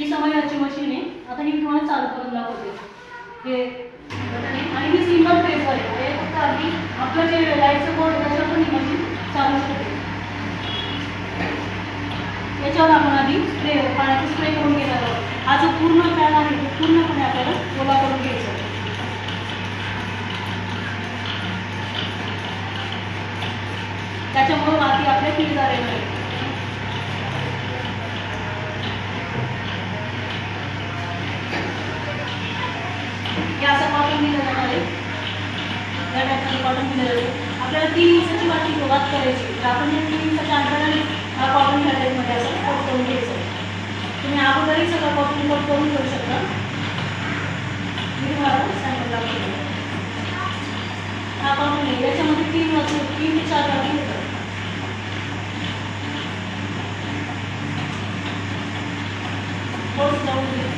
ही समाजाची मशीन आहे. आता ही मी तुम्हाला चालू करून दाखवते. हे आणि ही सिंगल फेजवर आहे. हे फक्त आधी आपलं जे लाईटचं बोर्ड आहे त्याच्यावर पण ही मशीन चालू शकते याच्यावर आपण आधी स्प्रे पाण्याचा स्प्रे करून घेणार आहोत. हा जो पूर्ण पॅन आहे तो पूर्णपणे आपल्याला ओला करून घ्यायचा त्याच्यामुळे माती आपल्या किडीदार येणार आहे. हे असं कॉटन दिलं जाणार आहे या टाईपमध्ये कॉटन दिलं आपल्याला तीन दिवसाची वाटी सुरुवात करायची तर आपण जे तीन दिवसाच्या अंतराने कॉटन ह्या टाईपमध्ये असं कोट करून घ्यायचं तुम्ही अगोदरही सगळं कॉटन कोट करून घेऊ शकता मी तुम्हाला सॅम्पल दाखवतो हा कॉटन आहे याच्यामध्ये तीन वाजू तीन ते चार वाटी होतात कोर्स लावून घे.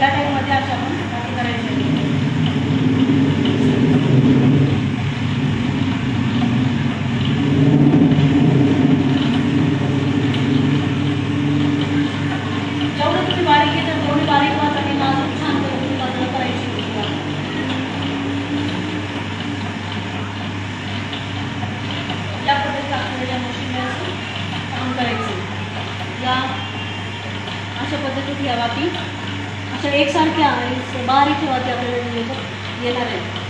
या टाईपमध्ये अशा आपण वाटी करायची आहे. जेवढं तुम्ही बारीक येतं तेवढी बारीक वाचा की नाजूक छान पद्धतीने पातळ करायची होती वाट. या पद्धतीचं आपल्याला या मशीनला असं काम करायचं या अशा पद्धतीत या ती अच्छा एकसारख्या बारीक बारीक वाटी आपल्याला येणार आहेत